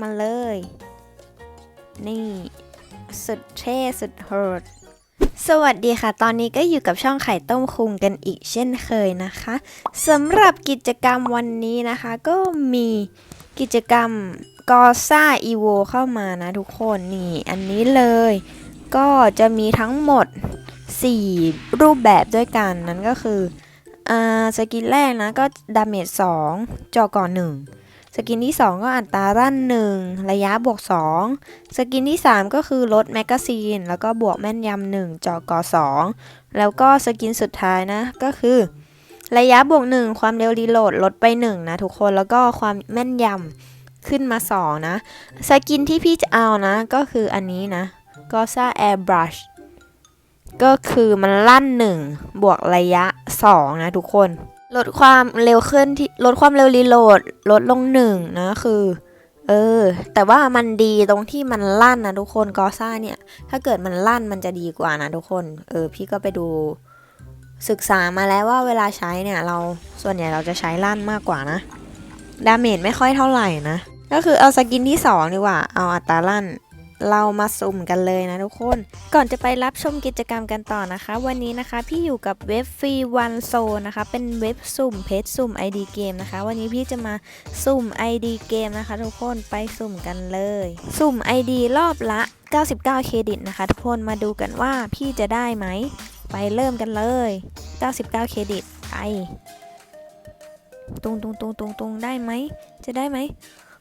มาเลย นี่ สุดเท่สุดโหดสวัสดีค่ะ ตอนนี้ก็อยู่กับช่องไข่ต้มคุงกันอีกเช่นเคยนะคะสำหรับกิจกรรมวันนี้นะคะ ก็มีกิจกรรมกอซ่าอีโวเข้ามานะทุกคนนี่อันนี้เลย ก็จะมีทั้งหมด 4 รูปแบบด้วยกันนั่นก็คืออ่าสกินแรกนะก็ดาเมจ2จอก่อน1 กินที่ 2 ก็อัตรารั่น 1 ระยะบวก 2 สกินที่ 3 ก็คือลดแมกกาซีน แล้วก็บวกแม่นยำ1จอกอ2แล้วก็สกินสุดท้ายนะก็คือ ระยะบวก 1 ความเร็วรีโหลดลดไป 1 นะทุกคนแล้วก็ความแม่นยำขึ้นมา 2 นะ สกินที่พี่จะเอานะ ก็คืออันนี้นะก็ซ่าแอร์บรัชก็คือมันลั่น 1 บวกระยะ 2 นะทุกคน ลดความเร็วขึ้นที่ลดความเร็วรีโหลดลดลง1นะคือ เออ แต่ว่ามันดีตรงที่มันลั่นนะทุกคนกอซ่าเนี่ย ถ้าเกิดมันลั่นมันจะดีกว่านะทุกคน เออ พี่ก็ไปดู ศึกษามาแล้วว่าเวลาใช้เนี่ย เราส่วนใหญ่เราจะใช้ลั่นมากกว่านะ ดาเมจไม่ค่อยเท่าไหร่นะ ก็คือเอาสกินที่ 2 ดีกว่า เอาอัตราลั่น เรามาสุ่มกันเลยนะทุกคน ก่อนจะไปรับชมกิจกรรมกันต่อนะคะ วันนี้นะคะพี่อยู่กับเว็บฟรีวันโซนะคะ เป็นเว็บสุ่มเพจสุ่ม ID เกมนะคะ วันนี้พี่จะมาสุ่ม ID เกมนะคะ ทุกคนไปสุ่มกันเลย สุ่ม ID รอบละ 99 เครดิตนะคะ ทุกคนมาดูกันว่าพี่จะได้ไหม ไปเริ่มกันเลย 99 เครดิตไปตุงตุงตุงตุงตุงได้ไหม จะได้ไหม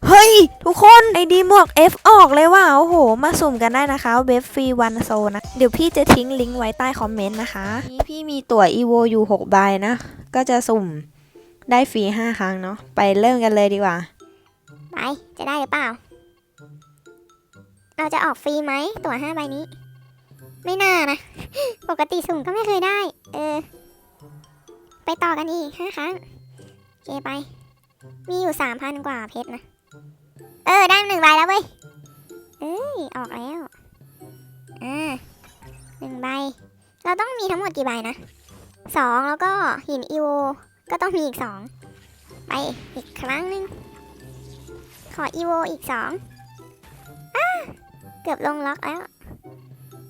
เฮ้ย ทุกคนไอดีหมวก F ออกเลยว่ะโอ้โห มาสุ่มกันได้นะคะ เว็บฟรีวันโซนะ เดี๋ยวพี่จะทิ้งลิงก์ไว้ใต้คอมเมนต์นะคะนี่พี่มีตั๋ว EVO อยู่6ใบนะ ก็จะสุ่มได้ฟรี 5 ครั้งเนาะไปเริ่มกันเลยดีกว่า ไป จะได้หรือเปล่า เราจะออกฟรีไหมตั๋วห้าใบนี้ ไม่น่านะ ปกติสุ่มก็ไม่เคยได้ เออ ไปต่อกันอีกห้าครั้งโอเคไป มีอยู่สามพันกว่าเพชรนะ เออ ได้หนึ่งใบแล้วเว้ย เอ้ย ออกแล้ว อ่าหนึ่งใบ เราต้องมีทั้งหมดกี่ใบนะสองแล้วก็หินอีโว ก็ต้องมีอีกสองไปอีกครั้งหนึ่งขออีโวอีกสองอ้าเกือบลงล็อกแล้ว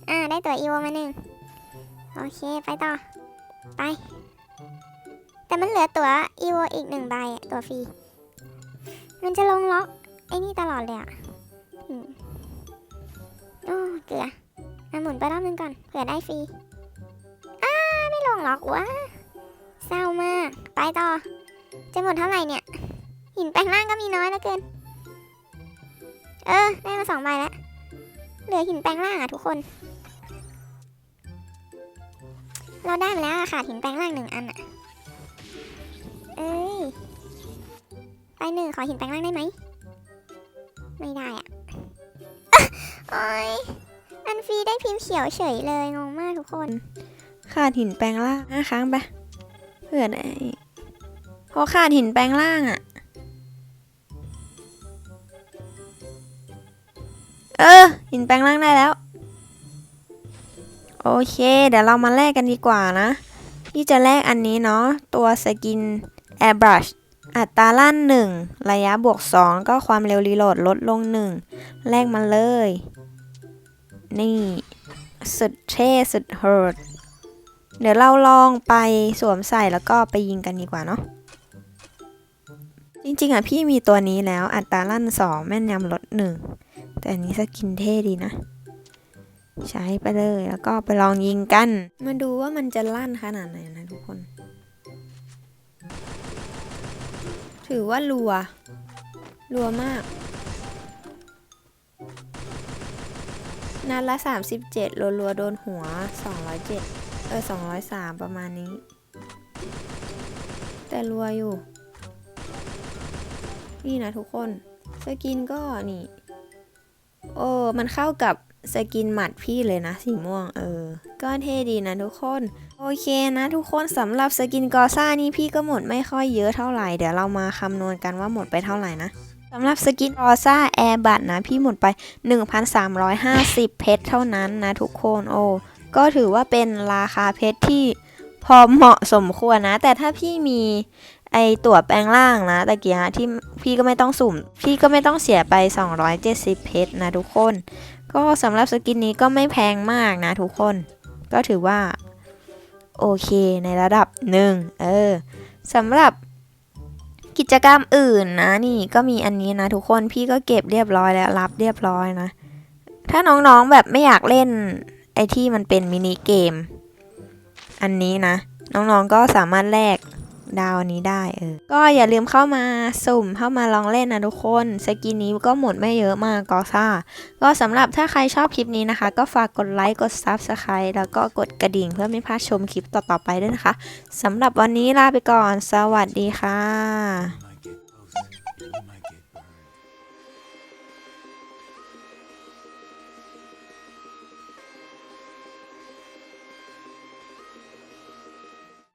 อ่า ได้ตัวอีโวมาหนึ่งโอเค ไปต่อ ไป แต่มันเหลือตัวอีโวอีกหนึ่งใบตัวฟรี มันจะลงล็อกไอ้นี่ตลอดเลยอะโอ้เกลืออะหมุนไปรอบนึงก่อนเผื่อได้ฟรี อ้าไม่ลงล็อกวะเศร้ามาก ไปต่อ จะหมดเท่าไหร่เนี่ย หินแปลงร่างก็มีน้อยเหลือเกิน เออ ได้มาสองใบแล้ว เหลือหินแปลงร่างอะทุกคน เราได้มาแล้วอะขาดหินแปลงร่างหนึ่งอันอะ เอ้ย ไปหนึ่งขอหินแปลงร่างได้ไหม ไม่ได้อะโอ้ยอันฟรีได้พิมพ์เขียวเฉยเลยงงมากทุกคน ขาดหินแปลงร่างห้าครั้งไปเพื่อได้พอขาดหินแปลงร่างอะ่ะเออ หินแปลงร่างได้แล้ว โอเค เดี๋ยวเรามาแลกกันดีกว่านะ ที่จะแลกอันนี้เนาะตัวสกิน Airbrush อัตราลั่น 1 ระยะบวก 2 ก็ความเร็วรีโหลดลดลง 1 แลกมาเลย นี่ สุดเท่ สุดโหดเดี๋ยวเราลองไปสวมใส่แล้วก็ไปยิงกันดีกว่าเนาะจริงๆอะพี่มีตัวนี้แล้วอัตราลั่นสองแม่นยำลดหนึ่งแต่อันนี้สกินเท่ดีนะ ใช้ไปเลยแล้วก็ไปลองยิงกัน มาดูว่ามันจะลั่นขนาดไหนนะทุกคน ถือว่ารัว รัวมาก นัดละ 37 รัวๆ โดนหัว 207 เออ 203 ประมาณนี้ แต่รัวอยู่ นี่นะทุกคน สกินก็นี่ โอ้ มันเข้ากับ สกินหมัดพี่เลยนะสีม่วงเออ ก็เท่ดีนะทุกคน โอเคนะทุกคนสำหรับสกินกอซ่านี่พี่ก็หมดไม่ค่อยเยอะเท่าไหร่ เดี๋ยวเรามาคำนวณกันว่าหมดไปเท่าไหร่นะสำหรับสกินกอซ่าแอร์บัตนะ พี่หมดไป 1,350 เพชรเท่านั้นนะทุกคนโอ้ก็ถือว่าเป็นราคาเพชรที่พอเหมาะสมควรนะ แต่ถ้าพี่มี ไอตั๋วแปลงร่างนะตะกียที่พี่ก็ไม่ต้องสุ่ม พี่ก็ไม่ต้องเสียไป 270 เพชรนะทุกคน ก็สำหรับสกินนี้ก็ไม่แพงมากนะทุกคน ก็ถือว่า โอเคในระดับหนึ่งเออสำหรับกิจกรรมอื่นนะนี่ก็มีอันนี้นะทุกคนพี่ก็เก็บเรียบร้อยแล้วรับเรียบร้อยนะ ถ้าน้องๆแบบไม่อยากเล่นไอที่มันเป็นมินิเกม อันนี้นะ น้องๆก็สามารถแลก ดาวอันนี้ได้เออ ก็อย่าลืมเข้ามาสุ่มเข้ามาลองเล่นนะทุกคน สกินนี้ก็หมดไม่เยอะมากก็ซ่า ก็สำหรับถ้าใครชอบคลิปนี้นะคะ ก็ฝากกดไลค์ กด Subscribe แล้วก็กดกระดิ่งเพื่อไม่พลาดชมคลิปต่อๆไปด้วยนะคะสำหรับวันนี้ลาไปก่อน สวัสดีค่ะ